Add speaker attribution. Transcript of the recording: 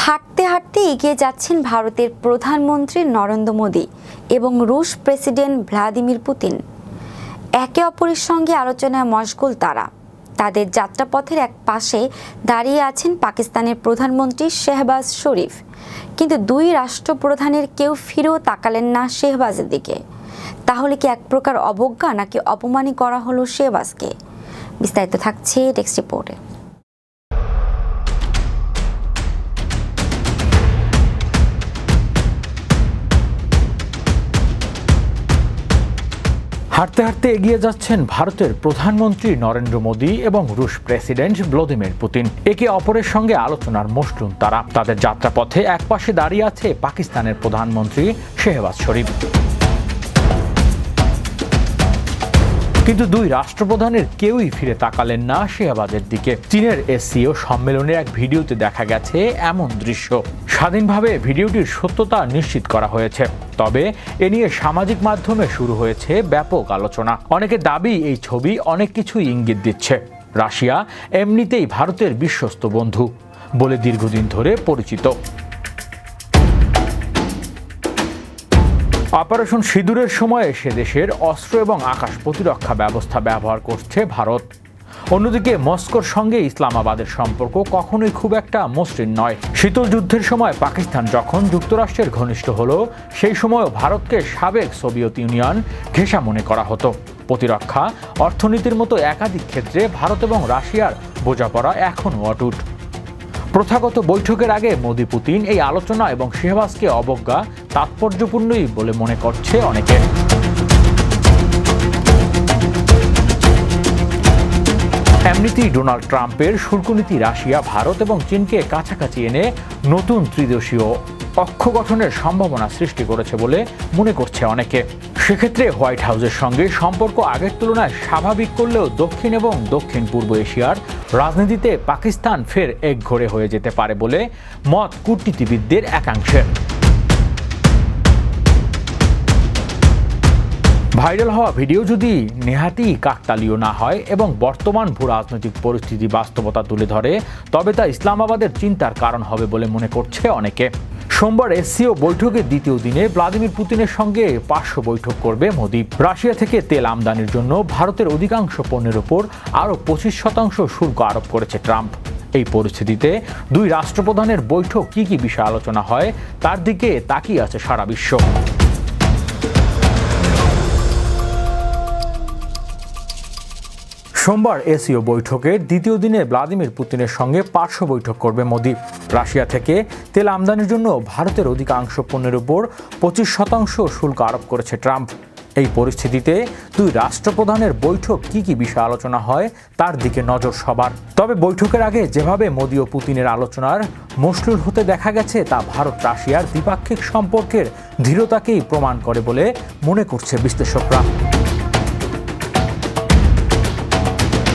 Speaker 1: হাঁটতে হাঁটতে এগিয়ে যাচ্ছেন ভারতের প্রধানমন্ত্রী নরেন্দ্র মোদী এবং রুশ প্রেসিডেন্ট ভ্লাদিমির পুতিন। একে অপরের সঙ্গে আলোচনায় মশগুল তারা। তাদের যাত্রাপথের এক পাশে দাঁড়িয়ে আছেন পাকিস্তানের প্রধানমন্ত্রী শেহবাজ শরীফ। কিন্তু দুই রাষ্ট্রপ্রধানের কেউ ফিরেও তাকালেন না শেহবাজের দিকে। তাহলে কি এক প্রকার অবজ্ঞা নাকি অপমানই করা হলো শেহবাজকে? বিস্তারিত থাকছে টেক্সট রিপোর্টে।
Speaker 2: হাঁটতে হাঁটতে এগিয়ে যাচ্ছেন ভারতের প্রধানমন্ত্রী নরেন্দ্র মোদী এবং রুশ প্রেসিডেন্ট ভ্লাদিমির পুতিন। একে অপরের সঙ্গে আলোচনার মসলুন তারা। তাদের যাত্রাপথে একপাশে দাঁড়িয়ে আছে পাকিস্তানের প্রধানমন্ত্রী শেহবাজ শরীফ। কিন্তু দুই রাষ্ট্রপ্রধানের কেউই ফিরে তাকালেন না শেহবাজের দিকে। চীনের এসসিও সম্মেলনের এক ভিডিওতে দেখা গেছে এমন দৃশ্য। স্বাধীনভাবে ভিডিওটির সত্যতা নিশ্চিত করা হয়েছে। তবে এ নিয়ে সামাজিক মাধ্যমে শুরু হয়েছে ব্যাপক আলোচনা। অনেকের দাবি, এই ছবি অনেক কিছুই ইঙ্গিত দিচ্ছে। রাশিয়া এমনিতেই ভারতের বিশ্বস্ত বন্ধু বলে দীর্ঘদিন ধরে পরিচিত। অপারেশন সিঁদুরের সময়ে সে দেশের অস্ত্র এবং আকাশ প্রতিরক্ষা ব্যবস্থা ব্যবহার করছে ভারত। অন্যদিকে মস্কোর সঙ্গে ইসলামাবাদের সম্পর্ক কখনোই খুব একটা মসৃণ নয়। শীতল যুদ্ধের সময় পাকিস্তান যখন যুক্তরাষ্ট্রের ঘনিষ্ঠ হলো, সেই সময়ও ভারতকে সাবেক সোভিয়েত ইউনিয়ন ঘেঁষা মনে করা হতো। প্রতিরক্ষা, অর্থনীতির মতো একাধিক ক্ষেত্রে ভারত এবং রাশিয়ার বোঝাপড়া এখনও অটুট। প্রথাগত বৈঠকের আগে মোদী পুতিন এই আলোচনা এবং শেহবাজকে অবজ্ঞা তাৎপর্যপূর্ণই বলে মনে করছে অনেকে। এমনিতেই ডোনাল্ড ট্রাম্পের শুল্কনীতি রাশিয়া, ভারত এবং চীনকে কাছাকাছি এনে নতুন ত্রিদেশীয় অক্ষ গঠনের সম্ভাবনা সৃষ্টি করেছে বলে মনে করছে অনেকে। সেক্ষেত্রে হোয়াইট হাউসের সঙ্গে সম্পর্ক আগের তুলনায় স্বাভাবিক করলেও দক্ষিণ এবং দক্ষিণ পূর্ব এশিয়ার রাজনীতিতে পাকিস্তান ফের এক একঘরে হয়ে যেতে পারে বলে মত কূটনীতিবিদদের একাংশের ভাইরাল হওয়া ভিডিও যদি নেহাতি কাকতালীয় না হয় এবং বর্তমান ভূ রাজনৈতিক পরিস্থিতি বাস্তবতা তুলে ধরে, তবে তা ইসলামাবাদের চিন্তার কারণ হবে বলে মনে করছে অনেকে। সোমবার এসসিও বৈঠকের দ্বিতীয় দিনে ভ্লাদিমির পুতিনের সঙ্গে পার্শ্ব বৈঠক করবে মোদি। রাশিয়া থেকে তেল আমদানির জন্য ভারতের অধিকাংশ পণ্যের ওপর আরও পঁচিশ শতাংশ শুল্ক আরোপ করেছে ট্রাম্প। এই পরিস্থিতিতে দুই রাষ্ট্রপ্রধানের বৈঠক কি কি বিষয়ে আলোচনা হয়, তার দিকে তাকিয়ে আছে সারা বিশ্ব। সোমবার এসিও বৈঠকের দ্বিতীয় দিনে ভ্লাদিমির পুতিনের সঙ্গে পার্শ্ব বৈঠক করবে মোদি। রাশিয়া থেকে তেল আমদানির জন্য ভারতের অধিকাংশ পণ্যের উপর পঁচিশ শতাংশ শুল্ক আরোপ করেছে ট্রাম্প। এই পরিস্থিতিতে দুই রাষ্ট্রপ্রধানের বৈঠক কি কি বিষয়ে আলোচনা হয়, তার দিকে নজর সবার। তবে বৈঠকের আগে যেভাবে মোদি ও পুতিনের আলোচনার মসলুল হতে দেখা গেছে, তা ভারত রাশিয়ার দ্বিপাক্ষিক সম্পর্কের দৃঢ়তাকেই প্রমাণ করে বলে মনে করছে বিশ্লেষকরা।